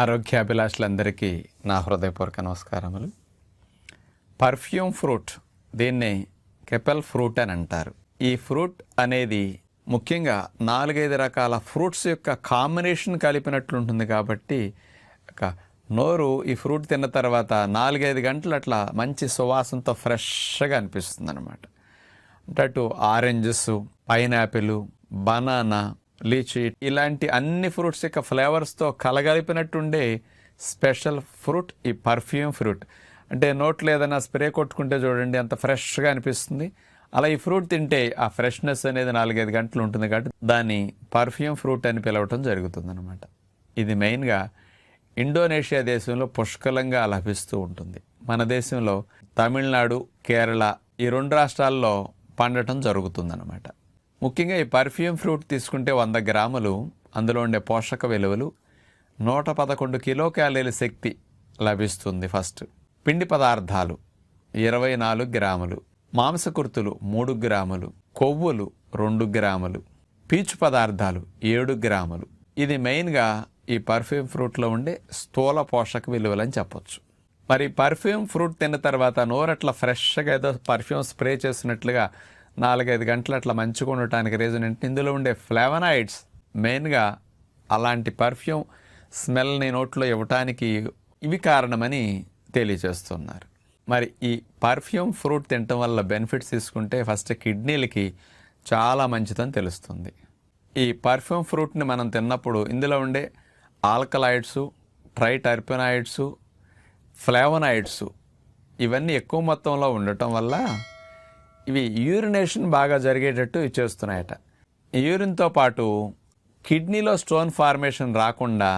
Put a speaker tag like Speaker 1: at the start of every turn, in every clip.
Speaker 1: ఆరోగ్యాభిలాషులందరికీ నా హృదయపూర్వక నమస్కారములు. పర్ఫ్యూమ్ ఫ్రూట్ దీన్ని కెపెల్ ఫ్రూట్ అని అంటారు. ఈ ఫ్రూట్ అనేది ముఖ్యంగా నాలుగైదు రకాల ఫ్రూట్స్ యొక్క కాంబినేషన్ కలిపినట్లు ఉంటుంది కాబట్టి ఒక నోరు ఈ ఫ్రూట్ తిన్న తర్వాత నాలుగైదు గంటలు అట్లా మంచి సువాసనతో ఫ్రెష్గా అనిపిస్తుంది అనమాట అంటే అటు ఆరెంజెస్ పైనాపిల్ బనానా లీచీ. ఇలాంటి అన్ని ఫ్రూట్స్ యొక్క ఫ్లేవర్స్తో కలగలిపినట్టుండే స్పెషల్ ఫ్రూట్ ఈ పర్ఫ్యూమ్ ఫ్రూట్. అంటే నోట్లో ఏదైనా స్ప్రే కొట్టుకుంటే చూడండి అంత ఫ్రెష్గా అనిపిస్తుంది. అలా ఈ ఫ్రూట్ తింటే ఆ ఫ్రెష్నెస్ అనేది నాలుగైదు గంటలు ఉంటుంది కాబట్టి దాన్ని పర్ఫ్యూమ్ ఫ్రూట్ అని పిలవటం జరుగుతుంది అనమాట ఇది మెయిన్గా ఇండోనేషియా దేశంలో పుష్కలంగా లభిస్తూ ఉంటుంది. మన దేశంలో తమిళనాడు కేరళ ఈ రెండు రాష్ట్రాల్లో పండటం జరుగుతుందన్నమాట. ముఖ్యంగా ఈ పర్ఫ్యూమ్ ఫ్రూట్ తీసుకుంటే వంద గ్రాములు అందులో ఉండే పోషక విలువలు నూట పదకొండు కిలో క్యాలరీల శక్తి లభిస్తుంది ఫస్ట్. పిండి పదార్థాలు ఇరవై నాలుగు గ్రాములు మాంసకృతులు మూడు గ్రాములు కొవ్వులు రెండు గ్రాములు పీచు పదార్థాలు ఏడు గ్రాములు. ఇది మెయిన్గా ఈ పర్ఫ్యూమ్ ఫ్రూట్లో ఉండే స్థూల పోషక విలువలు అని చెప్పొచ్చు. మరి పర్ఫ్యూమ్ ఫ్రూట్ తిన్న తర్వాత నోరట్లా ఫ్రెష్గా ఏదో పర్ఫ్యూమ్ స్ప్రే చేసినట్లుగా నాలుగైదు గంటలు అట్లా మంచిగా ఉండటానికి రీజన్ ఏంటి? ఇందులో ఉండే ఫ్లేవనాయిడ్స్ మెయిన్గా అలాంటి పర్ఫ్యూమ్ స్మెల్ని నోట్లో ఇవ్వటానికి ఇవి కారణమని తెలియజేస్తున్నారు. మరి ఈ పర్ఫ్యూమ్ ఫ్రూట్ తినటం వల్ల బెనిఫిట్స్ తీసుకుంటే ఫస్ట్ కిడ్నీలకి చాలా మంచిదని తెలుస్తుంది. ఈ పర్ఫ్యూమ్ ఫ్రూట్ని మనం తిన్నప్పుడు ఇందులో ఉండే ఆల్కలాయిడ్స్ ట్రైటర్పెనాయిడ్స్ ఫ్లేవనాయిడ్స్ ఇవన్నీ ఎక్కువ మొత్తంలో ఉండటం వల్ల ఇవి యూరినేషన్ బాగా జరిగేటట్టు చేస్తున్నాయట. యూరిన్తో పాటు కిడ్నీలో స్టోన్ ఫార్మేషన్ రాకుండా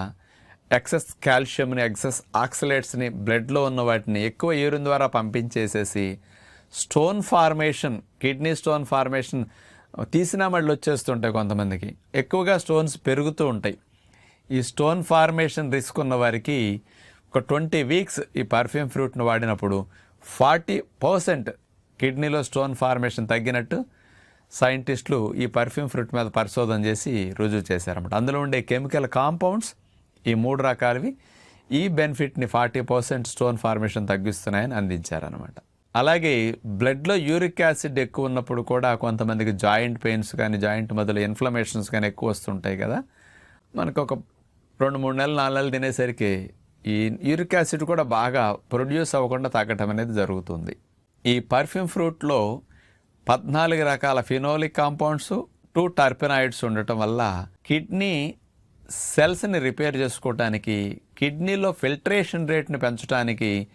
Speaker 1: ఎక్సెస్ కాల్షియంని ఎక్సెస్ ఆక్సలేట్స్ని బ్లడ్లో ఉన్న వాటిని ఎక్కువ యూరిన్ ద్వారా పంపించేసేసి stone formation kidney stone formation తీసినా మళ్ళీ వచ్చేస్తుంటాయి కొంతమందికి. ఎక్కువగా స్టోన్స్ పెరుగుతూ ఉంటాయి. ఈ స్టోన్ ఫార్మేషన్ రిస్క్ ఉన్న వారికి ఒక ట్వంటీ వీక్స్ ఈ పర్ఫ్యూమ్ ఫ్రూట్ను వాడినప్పుడు ఫార్టీ పర్సెంట్ కిడ్నీలో స్టోన్ ఫార్మేషన్ తగ్గినట్టు సైంటిస్టులు ఈ పర్ఫ్యూమ్ ఫ్రూట్ మీద పరిశోధన చేసి రుజువు చేశారన్నమాట. అందులో ఉండే కెమికల్ కాంపౌండ్స్ ఈ మూడు రకాలవి ఈ బెనిఫిట్ని ఫార్టీ పర్సెంట్ స్టోన్ ఫార్మేషన్ తగ్గిస్తున్నాయని అందించారనమాట అలాగే బ్లడ్లో యూరిక్ యాసిడ్ ఎక్కువ ఉన్నప్పుడు కూడా కొంతమందికి జాయింట్ పెయిన్స్ కానీ జాయింట్ మొదలు ఇన్ఫ్లమేషన్స్ కానీ ఎక్కువ వస్తుంటాయి కదా. మనకు ఒక రెండు మూడు నెలలు నాలుగు నెలలు తినేసరికి ఈ యూరిక్ యాసిడ్ కూడా బాగా ప్రొడ్యూస్ అవ్వకుండా తగ్గటం అనేది జరుగుతుంది. ఈ పర్ఫ్యూమ్ ఫ్రూట్లో పద్నాలుగు రకాల ఫినోలిక్ కాంపౌండ్స్ టూ టర్పెనాయిడ్స్ ఉండటం వల్ల కిడ్నీ సెల్స్ని రిపేర్ చేసుకోవటానికి కిడ్నీలో ఫిల్టరేషన్ రేట్ని పెంచడానికి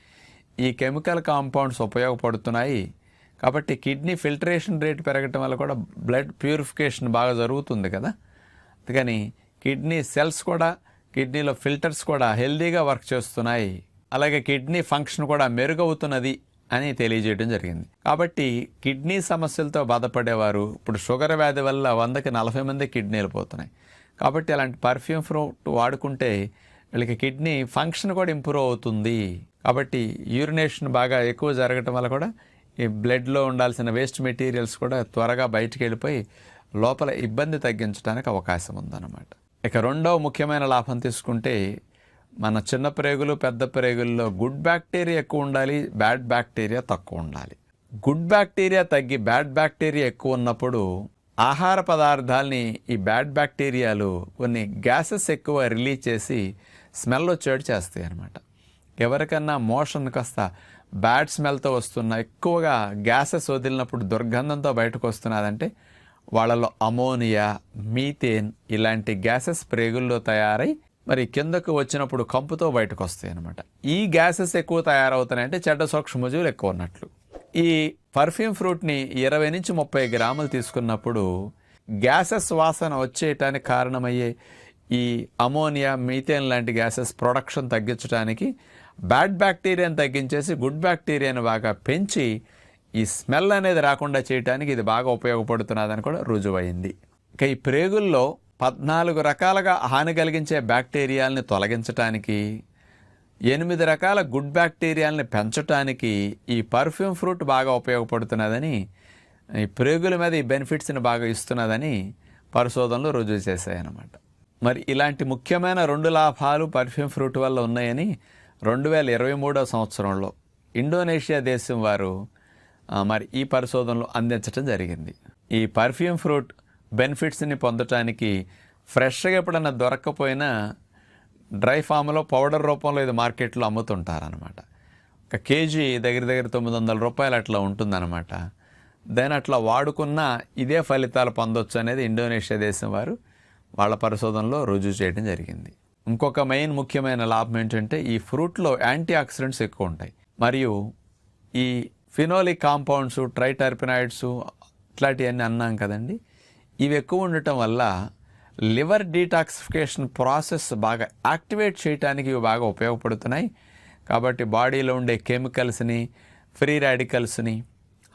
Speaker 1: ఈ కెమికల్ కాంపౌండ్స్ ఉపయోగపడుతున్నాయి. కాబట్టి కిడ్నీ ఫిల్టరేషన్ రేట్ పెరగటం వల్ల కూడా బ్లడ్ ప్యూరిఫికేషన్ బాగా జరుగుతుంది కదా. అందుకని కిడ్నీ సెల్స్ కూడా కిడ్నీలో ఫిల్టర్స్ కూడా హెల్దీగా వర్క్ చేస్తున్నాయి. అలాగే కిడ్నీ ఫంక్షన్ కూడా మెరుగవుతున్నది అని తెలియజేయడం జరిగింది. కాబట్టి కిడ్నీ సమస్యలతో బాధపడేవారు ఇప్పుడు షుగర్ వ్యాధి వల్ల వందకి నలభై మంది కిడ్నీలు పోతున్నాయి. కాబట్టి అలాంటి పర్ఫ్యూమ్ ఫ్రూట్ వాడుకుంటే వీళ్ళకి కిడ్నీ ఫంక్షన్ కూడా ఇంప్రూవ్ అవుతుంది. కాబట్టి యూరినేషన్ బాగా ఎక్కువ జరగటం వల్ల కూడా ఈ బ్లడ్లో ఉండాల్సిన వేస్ట్ మెటీరియల్స్ కూడా త్వరగా బయటికి వెళ్ళిపోయి లోపల ఇబ్బంది తగ్గించడానికి అవకాశం ఉందన్నమాట. ఇక రెండవ ముఖ్యమైన లాభం తీసుకుంటే మన చిన్న ప్రేగులు పెద్ద ప్రేగుల్లో గుడ్ బ్యాక్టీరియా ఎక్కువ ఉండాలి బ్యాడ్ బ్యాక్టీరియా తక్కువ ఉండాలి. గుడ్ బ్యాక్టీరియా తగ్గి బ్యాడ్ బ్యాక్టీరియా ఎక్కువ ఉన్నప్పుడు ఆహార పదార్థాలని ఈ బ్యాడ్ బ్యాక్టీరియాలు కొన్ని గ్యాసెస్ ఎక్కువ రిలీజ్ చేసి స్మెల్ వచ్చేటు చేస్తాయి అన్నమాట. ఎవరికన్నా మోషన్ కాస్త బ్యాడ్ స్మెల్తో వస్తున్న ఎక్కువగా గ్యాసెస్ వదిలినప్పుడు దుర్గంధంతో బయటకు వస్తున్నదంటే వాళ్ళలో అమోనియా మీథేన్ ఇలాంటి గ్యాసెస్ ప్రేగుల్లో తయారై మరి కిందకు వచ్చినప్పుడు కంపుతో బయటకు వస్తాయి అన్నమాట ఈ గ్యాసెస్ ఎక్కువ తయారవుతున్నాయంటే చెడ్డ సూక్ష్మజీవులు ఎక్కువ ఉన్నట్లు. ఈ పర్ఫ్యూమ్ ఫ్రూట్ని ఇరవై నుంచి ముప్పై గ్రాములు తీసుకున్నప్పుడు గ్యాసెస్ వాసన వచ్చేయటానికి కారణమయ్యే ఈ అమోనియా మీథేన్ లాంటి గ్యాసెస్ ప్రొడక్షన్ తగ్గించడానికి బ్యాడ్ బ్యాక్టీరియాని తగ్గించేసి గుడ్ బ్యాక్టీరియాని బాగా పెంచి ఈ స్మెల్ అనేది రాకుండా చేయడానికి ఇది బాగా ఉపయోగపడుతున్నదని కూడా రుజువైంది. ఇక ఈ ప్రేగుల్లో పద్నాలుగు రకాలుగా హాని కలిగించే బ్యాక్టీరియాలని తొలగించటానికి ఎనిమిది రకాల గుడ్ బ్యాక్టీరియాలని పెంచటానికి ఈ పర్ఫ్యూమ్ ఫ్రూట్ బాగా ఉపయోగపడుతున్నదని ఈ ప్రేగుల మీద ఈ బెనిఫిట్స్ని బాగా ఇస్తున్నదని పరిశోధనలు రుజువు చేశాయన్నమాట. మరి ఇలాంటి ముఖ్యమైన రెండు లాభాలు పర్ఫ్యూమ్ ఫ్రూట్ వల్ల ఉన్నాయని రెండు వేల ఇరవై మూడో సంవత్సరంలో ఇండోనేషియా దేశం వారు మరి ఈ పరిశోధనలు అందించడం జరిగింది. ఈ పర్ఫ్యూమ్ ఫ్రూట్ బెనిఫిట్స్ని పొందటానికి ఫ్రెష్గా ఎప్పుడన్నా దొరక్కపోయినా డ్రై ఫామ్లో పౌడర్ రూపంలో ఇది మార్కెట్లో అమ్ముతుంటారనమాట ఒక కేజీ దగ్గర దగ్గర తొమ్మిది వందల రూపాయలు అట్లా ఉంటుందన్నమాట. దాని అట్లా వాడుకున్న ఇదే ఫలితాలు పొందొచ్చు అనేది ఇండోనేషియా దేశం వారు వాళ్ళ పరిశోధనలో రుజువు చేయడం జరిగింది. ఇంకొక మెయిన్ ముఖ్యమైన లాభం ఏంటంటే ఈ ఫ్రూట్లో యాంటీ ఆక్సిడెంట్స్ ఎక్కువ ఉంటాయి. మరియు ఈ ఫినోలిక్ కాంపౌండ్స్ ట్రైటర్పినాయిడ్స్ ఇట్లాంటివన్నీ అన్నాం కదండి. ఇవి ఎక్కువ ఉండటం వల్ల లివర్ డీటాక్సిఫికేషన్ ప్రాసెస్ బాగా యాక్టివేట్ చేయడానికి ఇవి బాగా ఉపయోగపడుతున్నాయి. కాబట్టి బాడీలో ఉండే కెమికల్స్ని ఫ్రీ రాడికల్స్ని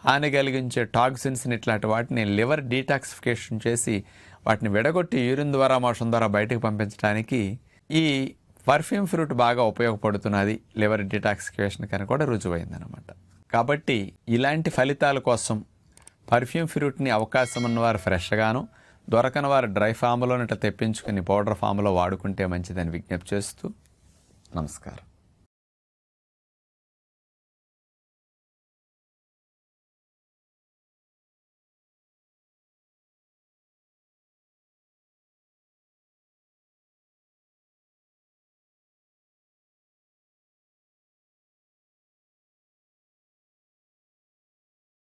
Speaker 1: హాని కలిగించే టాక్సిన్స్ని ఇట్లాంటి వాటిని లివర్ డీటాక్సిఫికేషన్ చేసి వాటిని విడగొట్టి యూరిన్ ద్వారా మోషన్ ద్వారా బయటకు పంపించడానికి ఈ పర్ఫ్యూమ్ ఫ్రూట్ బాగా ఉపయోగపడుతున్నది. లివర్ డీటాక్సిఫికేషన్ కనుక కూడా రుజువైందనమాట కాబట్టి ఇలాంటి ఫలితాల కోసం పర్ఫ్యూమ్ ఫ్రూట్ని అవకాశం ఉన్నవారు ఫ్రెష్గాను దొరకని వారు డ్రై ఫామ్లో తెప్పించుకుని పౌడర్ ఫామ్లో వాడుకుంటే మంచిదని విజ్ఞప్తి చేస్తూ నమస్కారం.